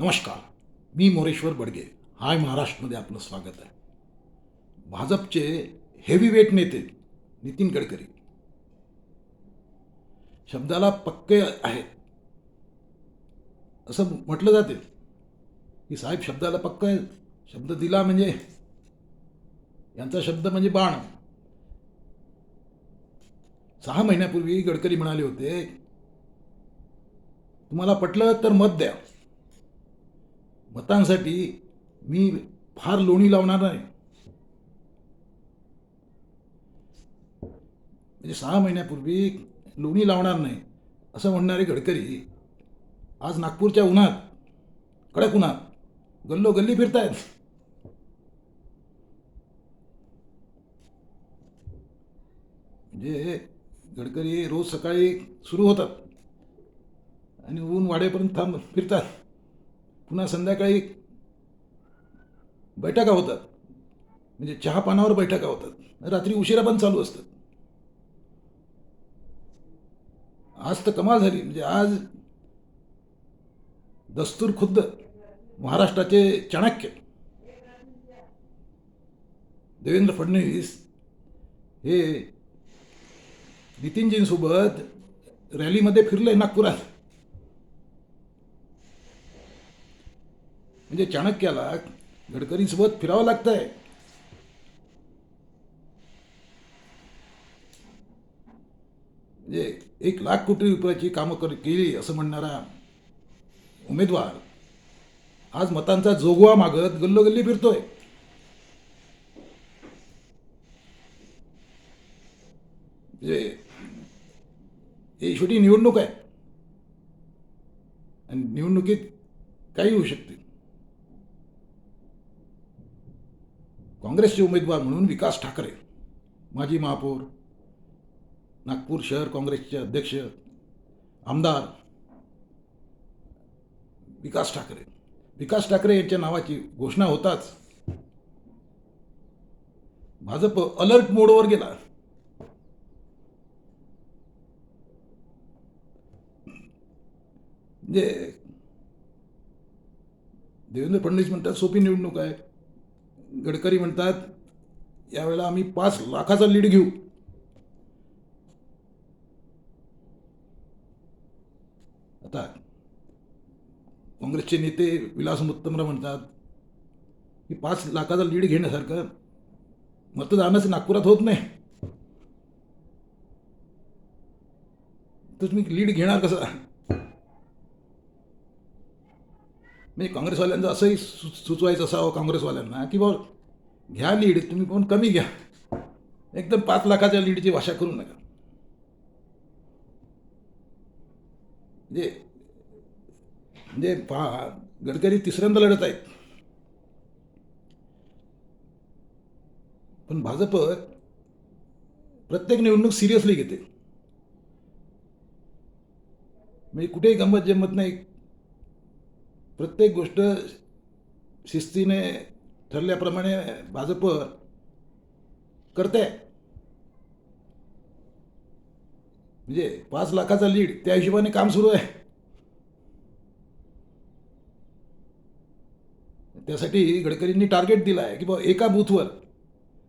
नमस्कार मी मोरेश्वर बडगे. हाय महाराष्ट्रमध्ये आपलं स्वागत आहे. भाजपचे हेवीवेट नेते नितीन गडकरी. शब्दाला पक्के आहेत. असं म्हटलं जाते की साहेब शब्दाला पक्क आहे शब्द दिला म्हणजे यांचा शब्द म्हणजे बाण. सहा महिन्यापूर्वी गडकरी म्हणाले होते तुम्हाला पटलं तर मत द्या. मतांसाठी मी फार लोणी लावणार नाही. म्हणजे सहा महिन्यापूर्वी लोणी लावणार नाही असं म्हणणारे गडकरी आज नागपूरच्या उन्हात कडक उन्हात गल्लो गल्ली फिरतायत. म्हणजे गडकरी रोज सकाळी सुरू होतात आणि ऊन वाढेपर्यंत थांब फिरतात. पुन्हा संध्याकाळी बैठका होतात. म्हणजे चहा पानावर बैठका होतात. रात्री उशिरा पण चालू असतात. आज तर कमाल झाली. म्हणजे आज दस्तूर खुद्द महाराष्ट्राचे चाणक्य. देवेंद्र फडणवीस हे नितीनजींसोबत रॅलीमध्ये फिरले नागपुरात. म्हणजे चाणक्याला गडकरींसोबत फिरावं लागतंय. म्हणजे एक लाख कोटी रुपयाची कामं कर केली असं म्हणणारा उमेदवार आज मतांचा जोगवा मागत गल्लोगल्ली फिरतोय. म्हणजे शेवटी निवडणूक आहे. आणि निवडणुकीत काही होऊ शकते. काँग्रेसचे उमेदवार म्हणून विकास ठाकरे माजी महापौर नागपूर शहर काँग्रेसचे अध्यक्ष आमदार विकास ठाकरे. विकास ठाकरे यांच्या नावाची घोषणा होताच भाजप अलर्ट मोडवर गेला. म्हणजे देवेंद्र फडणवीस म्हणतात सोपी निवडणूक आहे. गडकरी म्हणतात यावेळेला आम्ही पाच लाखाचा लीड घेऊ. आता काँग्रेसचे नेते विलास मुत्तमरा म्हणतात की पाच लाखाचा लीड घेण्यासारखं मतदानच नागपुरात होत नाही. तर तुम्ही लीड घेणार कसं? म्हणजे काँग्रेसवाल्यांचं असंही सु सुचवायचं असावं काँग्रेसवाल्यांना की बाबा घ्या लीड तुम्ही पण कमी घ्या. एकदम पाच लाखाच्या लीडची भाषा करू नका. म्हणजे म्हणजे पहा गडकरी तिसऱ्यांदा लढत आहेत. पण भाजप प्रत्येक निवडणूक सिरियसली घेते. म्हणजे कुठेही गंमत जमत नाही. प्रत्येक गोष्ट शिस्तीने ठरल्याप्रमाणे भाजप करते म्हणजे पाच लाखाचा लीड त्या हिशोबाने काम सुरू आहे. त्यासाठी गडकरींनी टार्गेट दिला आहे की बाबा एका बूथवर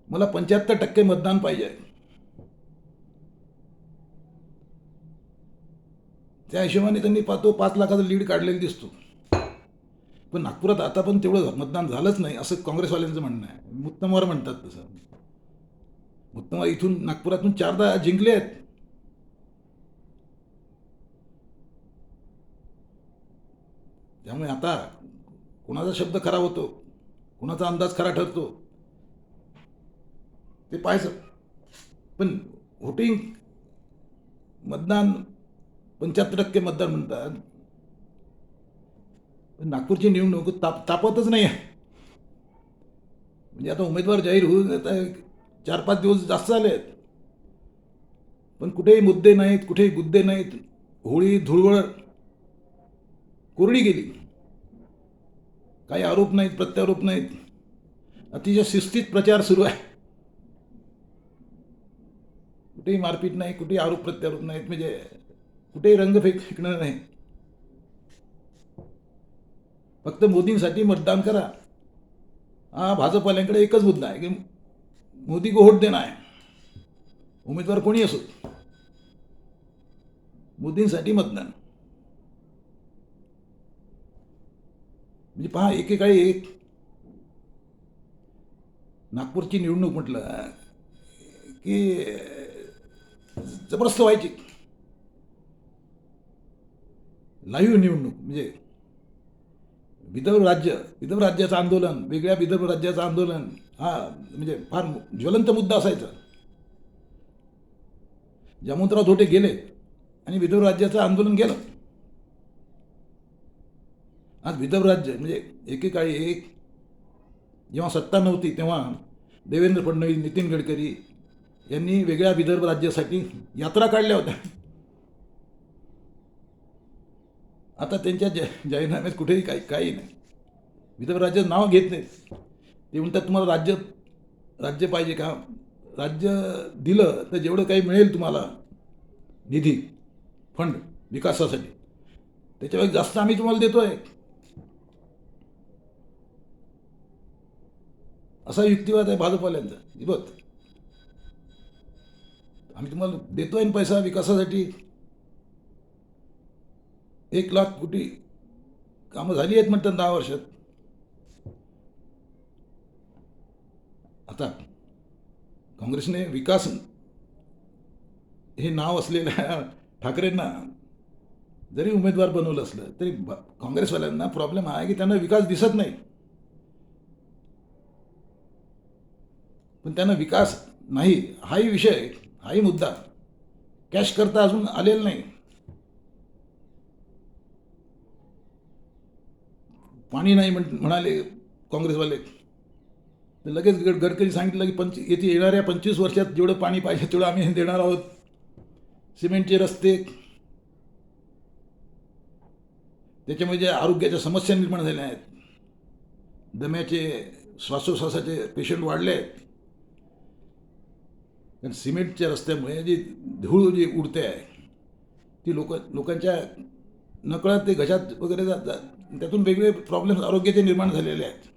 मला पंच्याहत्तर टक्के मतदान पाहिजे. त्या हिशोबाने त्यांनी पाहतो पाच लाखाचा लीड काढलेला दिसतो. पण नागपुरात आता पण तेवढं मतदान झालंच नाही असं काँग्रेसवाल्यांचं म्हणणं आहे. मुत्तमवार म्हणतात तसं. मुत्तमवार इथून नागपुरातून चारदा जिंकले आहेत. त्यामुळे आता कुणाचा शब्द खरा होतो कुणाचा अंदाज खरा ठरतो ते पाहायचं. पण व्होटिंग मतदान पंच्याहत्तर टक्के मतदान म्हणतात. नागपूरची निवडणूक ताप तापतच नाही आहे म्हणजे आता उमेदवार जाहीर होऊन आता चार पाच दिवस जास्त झाले आहेत. पण कुठेही मुद्दे नाहीत कुठेही गुद्दे नाहीत. होळी धुळवळ कोरडी गेली. काही आरोप नाहीत प्रत्यारोप नाहीत. अतिशय शिस्तीत प्रचार सुरू आहे. कुठेही मारपीट नाही कुठेही आरोप प्रत्यारोप नाहीत. म्हणजे कुठेही रंग फेक फेकणं नाही. फक्त मोदींसाठी मतदान करा. हा भाजपवाल्यांकडे एकच मुद्दा आहे की मोदी को वोट देना आहे उमेदवार कोणी असो? मोदींसाठी मतदान. म्हणजे पहा एकेकाळी एक नागपूरची निवडणूक म्हटलं की जबरदस्त व्हायची. लाईव्ह निवडणूक म्हणजे विदर्भ राज्य विदर्भ राज्याचं आंदोलन वेगळ्या विदर्भ राज्याचं आंदोलन हा म्हणजे फार ज्वलंत मुद्दा असायचा. जमंतराव धोटे गेले आणि विदर्भ राज्याचं आंदोलन गेलं आज विदर्भ राज्य म्हणजे एकेकाळी एक जेव्हा सत्ता नव्हती तेव्हा देवेंद्र फडणवीस नितीन गडकरी यांनी वेगळ्या विदर्भ राज्यासाठी यात्रा काढल्या होत्या. आता त्यांच्या जा जाहीरनाम्यात कुठेही काही काही नाही. मी तर राज्यात नाव घेत नाहीत ते म्हणतात तुम्हाला राज्य राज्य पाहिजे का? राज्य दिलं तर जेवढं काही मिळेल तुम्हाला निधी फंड विकासासाठी त्याच्यापेक्षा जास्त आम्ही तुम्हाला देतो आहे असा युक्तिवाद आहे भाजपवाल्यांचा. ही बघ. आम्ही तुम्हाला देतो आहे पैसा विकासासाठी एक लाख कोटी कामं झाली आहेत म्हणतात दहा वर्षात. आता काँग्रेसने विकास हे नाव असलेल्या ठाकरेंना जरी उमेदवार बनवलं असलं तरी काँग्रेसवाल्यांना प्रॉब्लेम हा आहे की त्यांना विकास दिसत नाही. पण त्यांना विकास नाही हाही विषय हाही मुद्दा. कॅश करता अजून आलेला नाही. पाणी नाही म्हण म्हणाले काँग्रेसवाले. तर लगेच गड गडकरी सांगितलं की पंच येथे येणाऱ्या पंचवीस वर्षात जेवढं पाणी पाहिजे तेवढं आम्ही देणार आहोत. सिमेंटचे रस्ते. त्याच्यामुळे ज्या आरोग्याच्या समस्या निर्माण झाल्या आहेत. दम्याचे श्वासोश्वासाचे पेशंट वाढले आहेत. कारण सिमेंटच्या रस्त्यामुळे जी धूळ जी उडते आहे ती लोक लोकांच्या नकळत ते घशात वगैरे जातात त्यातून वेगळे प्रॉब्लेम्स आरोग्याचे निर्माण झालेले आहेत.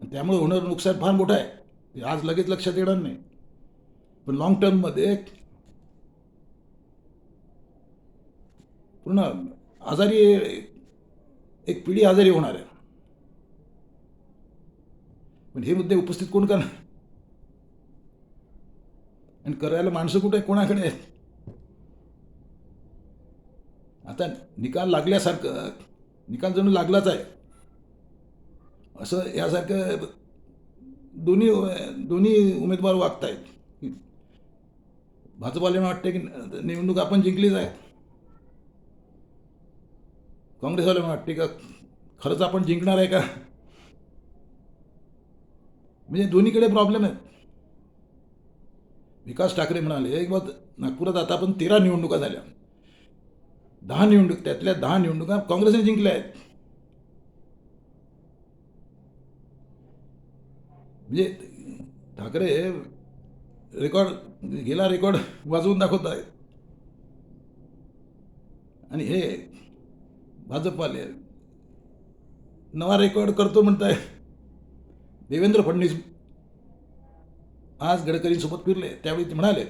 आणि त्यामुळे होणारं नुकसान फार मोठं आहे. आज लगेच लक्षात येणार नाही. पण लॉंग टर्ममध्ये पूर्ण आजारी एक पिढी आजारी होणार आहे. पण हे मुद्दे उपस्थित कोण करणार? आणि करायला माणसं कुठे आहे? कोणाकडे आहेत? आता निकाल लागल्यासारखं निकाल जणू लागलाच आहे. असं यासारखं दोन्ही दोन्ही उमेदवार वागत आहेत भाजपाला वाटतं की निवडणूक आपण जिंकलीच आहे. काँग्रेसवाल्या वाटते का खरंच आपण जिंकणार आहे का? म्हणजे दोन्हीकडे प्रॉब्लेम आहेत. विकास ठाकरे म्हणाले एक बा नागपुरात आता आपण तेरा निवडणुका झाल्या. दहा निवडणूक त्यातल्या दहा निवडणुका काँग्रेसने जिंकल्या आहेत. म्हणजे ठाकरे रेकॉर्ड गेला रेकॉर्ड वाजवून दाखवत आहेत. आणि हे भाजपवाले नवा रेकॉर्ड करतो म्हणताय. देवेंद्र फडणवीस आज गडकरींसोबत फिरले त्यावेळी ते म्हणाले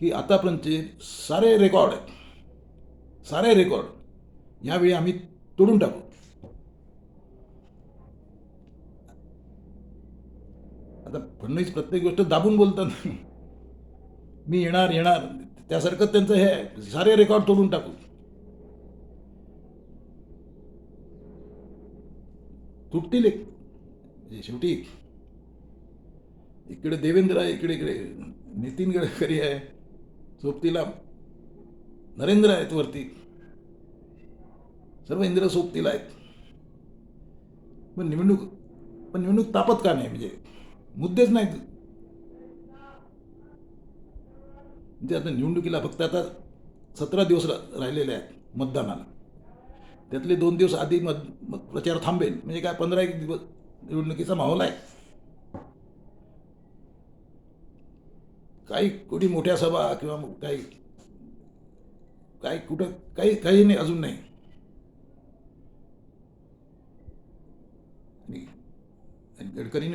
की आतापर्यंतचे सारे रेकॉर्ड आहेत सारे रेकॉर्ड यावेळी आम्ही तोडून टाकू. आता फडणवीस प्रत्येक गोष्ट दाबून बोलतात मी येणार येणार. त्यासारखं त्यांचं हे आहे. सारे रेकॉर्ड तोडून टाकू. तुटतील एक शेवटी इकडे देवेंद्र आहे इकडे इकडे. नितीन गडकरी आहे. सोबतीला नरेंद्र आहेत वरती. सर्व इंद्र सोबतीला आहेत. पण निवडणूक पण निवडणूक तापत का नाही? म्हणजे मुद्देच नाहीत. म्हणजे आता निवडणुकीला फक्त आता सतरा दिवस राहिलेले आहेत मतदानाला. त्यातले दोन दिवस आधी मत प्रचार थांबेल. म्हणजे काय पंधरा एक दिवस निवडणुकीचा माहोल आहे. काही कुठे मोठ्या सभा किंवा काही काही कुठं काही काही नाही अजून नाही. आणि गडकरींनी